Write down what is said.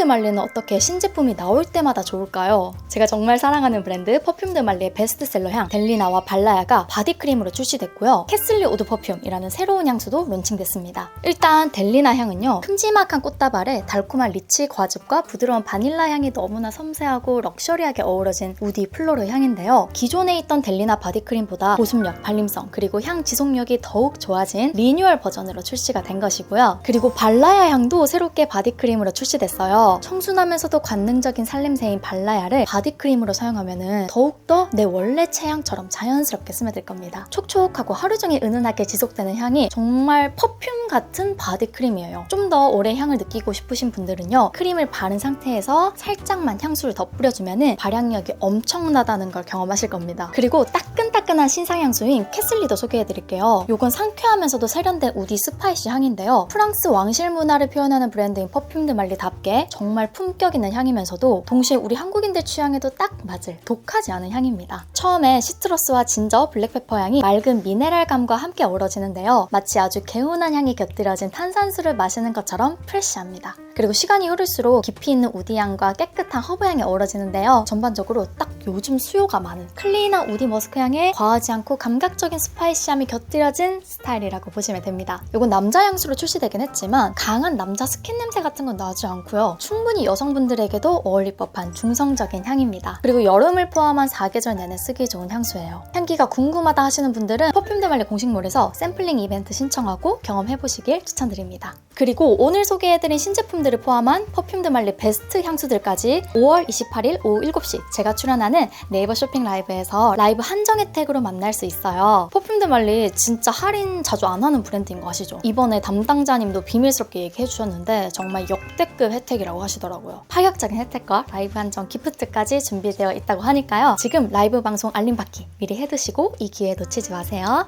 퍼퓸드 말리는 어떻게 신제품이 나올 때마다 좋을까요? 제가 정말 사랑하는 브랜드 퍼퓸드 말리의 베스트셀러 향 델리나와 발라야가 바디크림으로 출시됐고요. 캐슬리 오드 퍼퓸이라는 새로운 향수도 론칭됐습니다. 일단 델리나 향은요. 큼지막한 꽃다발에 달콤한 리치 과즙과 부드러운 바닐라 향이 너무나 섬세하고 럭셔리하게 어우러진 우디 플로르 향인데요. 기존에 있던 델리나 바디크림보다 보습력, 발림성, 그리고 향 지속력이 더욱 좋아진 리뉴얼 버전으로 출시가 된 것이고요. 그리고 발라야 향도 새롭게 바디크림으로 출시됐어요. 청순하면서도 관능적인 살냄새인 발라야를 바디크림으로 사용하면 더욱더 내 원래 체향처럼 자연스럽게 스며들 겁니다. 촉촉하고 하루 종일 은은하게 지속되는 향이 정말 퍼퓸 같은 바디크림이에요. 좀 더 오래 향을 느끼고 싶으신 분들은요. 크림을 바른 상태에서 살짝만 향수를 더 뿌려주면 발향력이 엄청나다는 걸 경험하실 겁니다. 그리고 따끈 따끈한 신상 향수인 캐슬리도 소개해드릴게요. 이건 상쾌하면서도 세련된 우디 스파이시 향인데요. 프랑스 왕실 문화를 표현하는 브랜드인 퍼퓸드 말리답게 정말 품격 있는 향이면서도 동시에 우리 한국인들 취향에도 딱 맞을 독하지 않은 향입니다. 처음에 시트러스와 진저, 블랙페퍼 향이 맑은 미네랄감과 함께 어우러지는데요. 마치 아주 개운한 향이 곁들여진 탄산수를 마시는 것처럼 프레쉬합니다. 그리고 시간이 흐를수록 깊이 있는 우디향과 깨끗한 허브향이 어우러지는데요. 전반적으로 딱 요즘 수요가 많은 클린한 우디 머스크 향에 과하지 않고 감각적인 스파이시함이 곁들여진 스타일이라고 보시면 됩니다. 이건 남자 향수로 출시되긴 했지만 강한 남자 스킨 냄새 같은 건 나지 않고요. 충분히 여성분들에게도 어울릴 법한 중성적인 향입니다. 그리고 여름을 포함한 4계절 내내 쓰기 좋은 향수예요. 향기가 궁금하다 하시는 분들은 퍼퓸드말리 공식몰에서 샘플링 이벤트 신청하고 경험해보시길 추천드립니다. 그리고 오늘 소개해드린 신제품들을 포함한 퍼퓸드 말리 베스트 향수들까지 5월 28일 오후 7시 제가 출연하는 네이버 쇼핑 라이브에서 라이브 한정 혜택으로 만날 수 있어요. 퍼퓸드 말리 진짜 할인 자주 안 하는 브랜드인 거 아시죠? 이번에 담당자님도 비밀스럽게 얘기해 주셨는데 정말 역대급 혜택이라고 하시더라고요. 파격적인 혜택과 라이브 한정 기프트까지 준비되어 있다고 하니까요. 지금 라이브 방송 알림 받기 미리 해두시고 이 기회 놓치지 마세요.